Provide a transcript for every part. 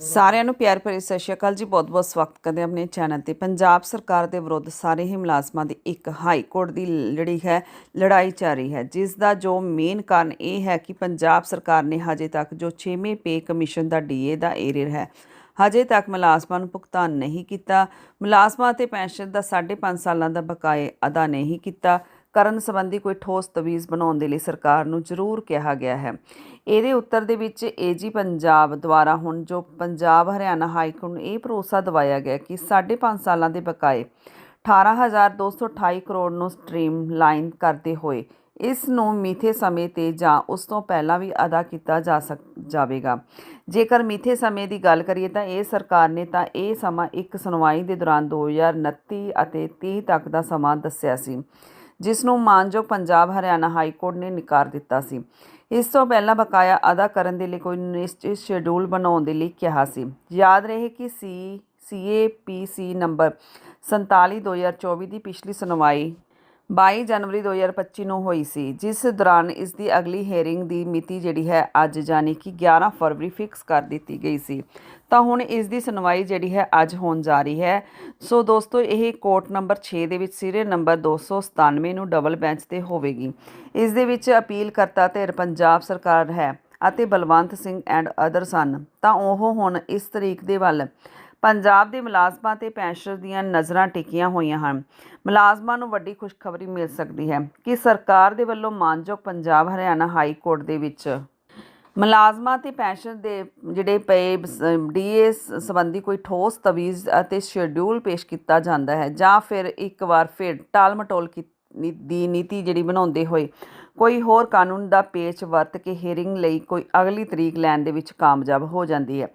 ਸਾਰਿਆਂ ਨੂੰ ਪਿਆਰ ਭਰੀ ਸਤਿ ਸ਼੍ਰੀ ਅਕਾਲ ਜੀ। ਬਹੁਤ-ਬਹੁਤ ਸਵਾਗਤ ਕਰਦੇ ਆਪਣੇ ਚੈਨਲ ਤੇ। ਪੰਜਾਬ ਸਰਕਾਰ ਦੇ ਵਿਰੁੱਧ ਸਾਰੇ ਹੀ ਮੁਲਾਜ਼ਮਾਂ ਦੀ ਇੱਕ ਹਾਈ ਕੋਰਟ ਦੀ ਲੜੀ ਹੈ, ਲੜਾਈ ਜਾਰੀ ਹੈ। ਜਿਸ ਦਾ ਜੋ ਮੇਨ ਕਾਰਨ ਇਹ ਹੈ ਕਿ ਪੰਜਾਬ ਸਰਕਾਰ ਨੇ ਹਜੇ ਤੱਕ ਜੋ 6ਵੇਂ ਪੇ ਕਮਿਸ਼ਨ ਦਾ ਡੀਏ ਦਾ ਏਰੀਅਰ ਹੈ, ਹਜੇ ਤੱਕ ਮੁਲਾਜ਼ਮਾਂ ਨੂੰ ਭੁਗਤਾਨ ਨਹੀਂ ਕੀਤਾ। ਮੁਲਾਜ਼ਮਾਂ ਤੇ ਪੈਨਸ਼ਨ ਦਾ 5.5 ਸਾਲਾਂ ਦਾ ਬਕਾਏ ਅਦਾ ਨਹੀਂ ਕੀਤਾ। ਕਰਨ ਸੰਬੰਧੀ ਕੋਈ ਠੋਸ ਤਵੀਜ਼ ਬਣਾਉਣ ਦੇ ਲਈ ਸਰਕਾਰ ਨੂੰ ਜ਼ਰੂਰ ਕਿਹਾ ਗਿਆ ਹੈ। ਇਹਦੇ ਉੱਤਰ ਦੇ ਵਿੱਚ ਏਜੀ ਪੰਜਾਬ ਦੁਆਰਾ ਹੁਣ ਜੋ ਪੰਜਾਬ, ਹਰਿਆਣਾ ਹਾਈ ਕੋਰਟ ਨੂੰ ਇਹ ਭਰੋਸਾ ਦਿਵਾਇਆ ਗਿਆ ਕਿ 5.5 ਸਾਲਾਂ ਦੇ ਬਕਾਏ 18228 ਕਰੋੜ ਨੂੰ ਸਟ੍ਰੀਮ ਲਾਈਨ ਕਰਦੇ ਹੋਏ ਇਸ ਨੂੰ ਮਿੱਥੇ ਸਮੇਂ ਤੇ ਜਾਂ ਉਸ ਤੋਂ ਪਹਿਲਾਂ ਵੀ ਅਦਾ ਕੀਤਾ ਜਾ ਸਕ, ਜਾਵੇਗਾ। ਜੇਕਰ ਮਿੱਥੇ ਸਮੇਂ ਦੀ ਗੱਲ ਕਰੀਏ ਤਾਂ ਇਹ ਸਰਕਾਰ ਨੇ ਤਾਂ ਇਹ ਸਮਾਂ ਇੱਕ ਸੁਣਵਾਈ ਦੇ ਦੌਰਾਨ 2029 ਅਤੇ 30 ਤੱਕ ਦਾ ਸਮਾਂ ਦੱਸਿਆ ਸੀ। ਜਿਸ ਨੂੰ ਮਾਨਯੋਗ ਪੰਜਾਬ ਹਰਿਆਣਾ ਹਾਈ ਕੋਰਟ ਨੇ ਨਕਾਰ ਦਿੱਤਾ ਸੀ। ਇਸ ਤੋਂ ਪਹਿਲਾਂ ਬਕਾਇਆ ਅਦਾ ਕਰਨ ਦੇ ਲਈ ਕੋਈ ਨਿਸ਼ਚਿਤ ਸ਼ੈਡਿਊਲ ਬਣਾਉਣ ਦੇ ਲਈ ਕਿਹਾ ਸੀ। ਯਾਦ ਰਹੇ ਕਿ ਸੀ, ਸੀਏਪੀਸੀ ਨੰਬਰ 47 2024 ਦੀ ਪਿਛਲੀ ਸੁਣਵਾਈ 22 ਜਨਵਰੀ 2025 ਨੂੰ ਹੋਈ ਸੀ, ਜਿਸ ਦੌਰਾਨ ਇਸ ਦੀ ਅਗਲੀ ਹੇਅਰਿੰਗ ਦੀ ਮਿਤੀ ਜਿਹੜੀ ਹੈ ਅੱਜ ਜਾਨੀ ਕਿ 11 ਫਰਵਰੀ ਫਿਕਸ ਕਰ ਦਿੱਤੀ ਗਈ ਸੀ। ਤਾਂ ਹੁਣ ਇਸ ਦੀ ਸੁਣਵਾਈ ਜਿਹੜੀ ਹੈ ਅੱਜ ਹੋਣ ਜਾ ਰਹੀ ਹੈ। ਸੋ ਦੋਸਤੋ, ਇਹ ਕੋਰਟ ਨੰਬਰ 6 ਦੇ ਵਿੱਚ ਸੀਰੀਅਲ ਨੰਬਰ 297 ਨੂੰ ਡਬਲ ਬੈਂਚ ਤੇ ਹੋਵੇਗੀ। ਇਸ ਦੇ ਵਿੱਚ ਅਪੀਲ ਕਰਤਾ ਧਿਰ ਪੰਜਾਬ ਸਰਕਾਰ ਹੈ ਅਤੇ ਬਲਵੰਤ ਸਿੰਘ ਐਂਡ ਅਦਰ ਸਨ ਤਾਂ ਉਹ ਹੁਣ ਇਸ ਤਰੀਕ ਦੇ ਵੱਲ ਪੰਜਾਬ ਦੇ ਮੁਲਾਜ਼ਮਾਂ ਤੇ ਪੈਨਸ਼ਨਰ ਦੀਆਂ ਨਜ਼ਰਾਂ ਟਿਕੀਆਂ ਹੋਈਆਂ ਹਨ। ਮੁਲਾਜ਼ਮਾਂ ਨੂੰ ਵੱਡੀ ਖੁਸ਼ਖਬਰੀ ਮਿਲ ਸਕਦੀ ਹੈ ਕਿ ਸਰਕਾਰ ਦੇ ਵੱਲੋਂ ਮਾਨਯੋਗ ਪੰਜਾਬ ਹਰਿਆਣਾ ਹਾਈ ਕੋਰਟ ਦੇ ਵਿੱਚ ਮੁਲਾਜ਼ਮਾਂ ਤੇ ਪੈਨਸ਼ਨ ਦੇ ਜਿਹੜੇ ਪਏ ਡੀਏ ਸੰਬੰਧੀ ਕੋਈ ਠੋਸ ਤਵੀਜ਼ ਅਤੇ ਸ਼ੈਡਿਊਲ ਪੇਸ਼ ਕੀਤਾ ਜਾਂਦਾ ਹੈ ਜਾਂ ਫਿਰ ਇੱਕ ਵਾਰ ਫਿਰ ਟਾਲ-ਮਟੋਲ ਕੀ- ਦੀ ਨੀਤੀ ਜਿਹੜੀ ਬਣਾਉਂਦੇ ਹੋਏ ਕੋਈ ਹੋਰ ਕਾਨੂੰਨ ਦਾ ਪੇਚ ਵਰਤ ਕੇ ਹੀਅਰਿੰਗ ਲਈ ਕੋਈ ਅਗਲੀ ਤਰੀਕ ਲੈਣ ਦੇ ਵਿੱਚ ਕਾਮਯਾਬ ਹੋ ਜਾਂਦੀ ਹੈ।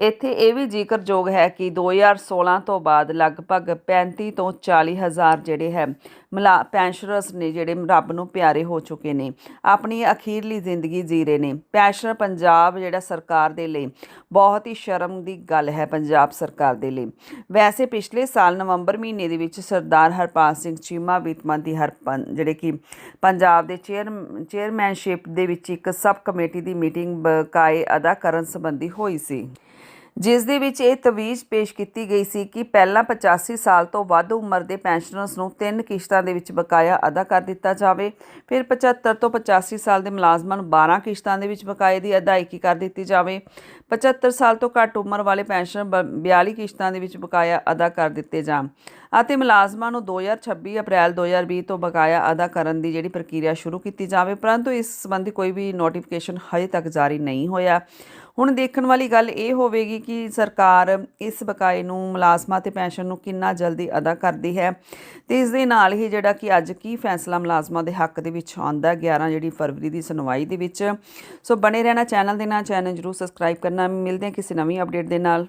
ਇੱਥੇ ਇਹ ਵੀ ਜ਼ਿਕਰਯੋਗ ਹੈ ਕਿ 2016 ਤੋਂ ਬਾਅਦ ਲਗਭਗ 35 ਤੋਂ 40 ਹਜ਼ਾਰ ਜਿਹੜੇ ਹੈ, ਮਲਾ ਪੈਨਸ਼ਨਰਸ ਨੇ ਜਿਹੜੇ ਰੱਬ ਨੂੰ ਪਿਆਰੇ ਹੋ ਚੁੱਕੇ ਨੇ, ਆਪਣੀ ਅਖੀਰਲੀ ਜ਼ਿੰਦਗੀ ਜੀ ਰਹੇ ਨੇ। ਪੈਨਸ਼ਨਰ ਪੰਜਾਬ ਜਿਹੜਾ ਸਰਕਾਰ ਦੇ ਲਈ ਬਹੁਤ ਹੀ ਸ਼ਰਮ ਦੀ ਗੱਲ ਹੈ ਪੰਜਾਬ ਸਰਕਾਰ ਦੇ ਲਈ। ਵੈਸੇ ਪਿਛਲੇ ਸਾਲ ਨਵੰਬਰ ਮਹੀਨੇ ਦੇ ਵਿੱਚ ਸਰਦਾਰ ਹਰਪਾਲ ਸਿੰਘ ਚੀਮਾ ਵਿੱਤਮੰਤਰੀ ਹਰਪਨ ਜਿਹੜੇ ਕਿ ਪੰਜਾਬ ਦੇ ਚੇਅਰ ਚੇਅਰਮੈਨਸ਼ਿਪ ਦੇ ਵਿੱਚ ਇੱਕ ਸਬ ਕਮੇਟੀ ਦੀ ਮੀਟਿੰਗ ਬਕਾਏ ਅਦਾ ਕਰਨ ਸੰਬੰਧੀ ਹੋਈ ਸੀ। ਜਿਸ ਦੇ ਵਿੱਚ ਇਹ ਤਵੀਜ਼ ਪੇਸ਼ ਕੀਤੀ ਗਈ ਸੀ ਕਿ ਪਹਿਲਾਂ 85 ਸਾਲ ਤੋਂ ਵੱਧ ਉਮਰ ਦੇ ਪੈਨਸ਼ਨਰਸ ਨੂੰ ਤਿੰਨ ਕਿਸ਼ਤਾਂ ਦੇ ਵਿੱਚ ਬਕਾਇਆ ਅਦਾ ਕਰ ਦਿੱਤਾ ਜਾਵੇ। ਫਿਰ 75 ਤੋਂ 85 ਸਾਲ ਦੇ ਮੁਲਾਜ਼ਮਾਂ ਨੂੰ 12 ਕਿਸ਼ਤਾਂ ਦੇ ਵਿੱਚ ਬਕਾਏ ਦੀ ਅਦਾਇਗੀ ਕਰ ਦਿੱਤੀ ਜਾਵੇ। 75 ਸਾਲ ਤੋਂ ਘੱਟ ਉਮਰ ਵਾਲੇ ਪੈਨਸ਼ਨਰ 42 ਕਿਸ਼ਤਾਂ ਦੇ ਵਿੱਚ ਬਕਾਇਆ ਅਦਾ ਕਰ ਦਿੱਤੇ ਜਾਣ ਅਤੇ ਮੁਲਾਜ਼ਮਾਂ ਨੂੰ 2026 ਅਪ੍ਰੈਲ 2020 ਤੋਂ ਬਕਾਇਆ ਅਦਾ ਕਰਨ ਦੀ ਜਿਹੜੀ ਪ੍ਰਕਿਰਿਆ ਸ਼ੁਰੂ ਕੀਤੀ ਜਾਵੇ। ਪਰੰਤੂ ਇਸ ਸੰਬੰਧੀ ਕੋਈ ਵੀ ਨੋਟੀਫਿਕੇਸ਼ਨ ਹਜੇ ਤੱਕ ਜਾਰੀ ਨਹੀਂ ਹੋਇਆ। ਹੁਣ ਦੇਖਣ ਵਾਲੀ ਗੱਲ ਇਹ ਹੋਵੇਗੀ ਕਿ ਸਰਕਾਰ ਇਸ ਬਕਾਏ ਨੂੰ, ਮੁਲਾਜ਼ਮਾਂ ਤੇ ਪੈਨਸ਼ਨ ਨੂੰ ਕਿੰਨਾ ਜਲਦੀ ਅਦਾ ਕਰਦੀ ਹੈ ਤੇ ਇਸ ਦੇ ਨਾਲ ਹੀ ਜਿਹੜਾ ਕਿ ਅੱਜ ਕੀ ਫੈਸਲਾ ਮੁਲਾਜ਼ਮਾਂ ਦੇ ਹੱਕ ਦੇ ਵਿੱਚ ਆਉਂਦਾ 11 ਜਿਹੜੀ ਫਰਵਰੀ ਦੀ ਸੁਣਵਾਈ ਦੇ ਵਿੱਚ। ਸੋ ਬਣੇ ਰਹਿਣਾ ਚੈਨਲ ਦੇ ਨਾਲ, ਚੈਨਲ ਜਰੂਰ ਸਬਸਕ੍ਰਾਈਬ ਕਰਨਾ। ਮਿਲਦੇ ਹਾਂ ਕਿਸੇ ਨਵੀਂ ਅਪਡੇਟ ਦੇ ਨਾਲ।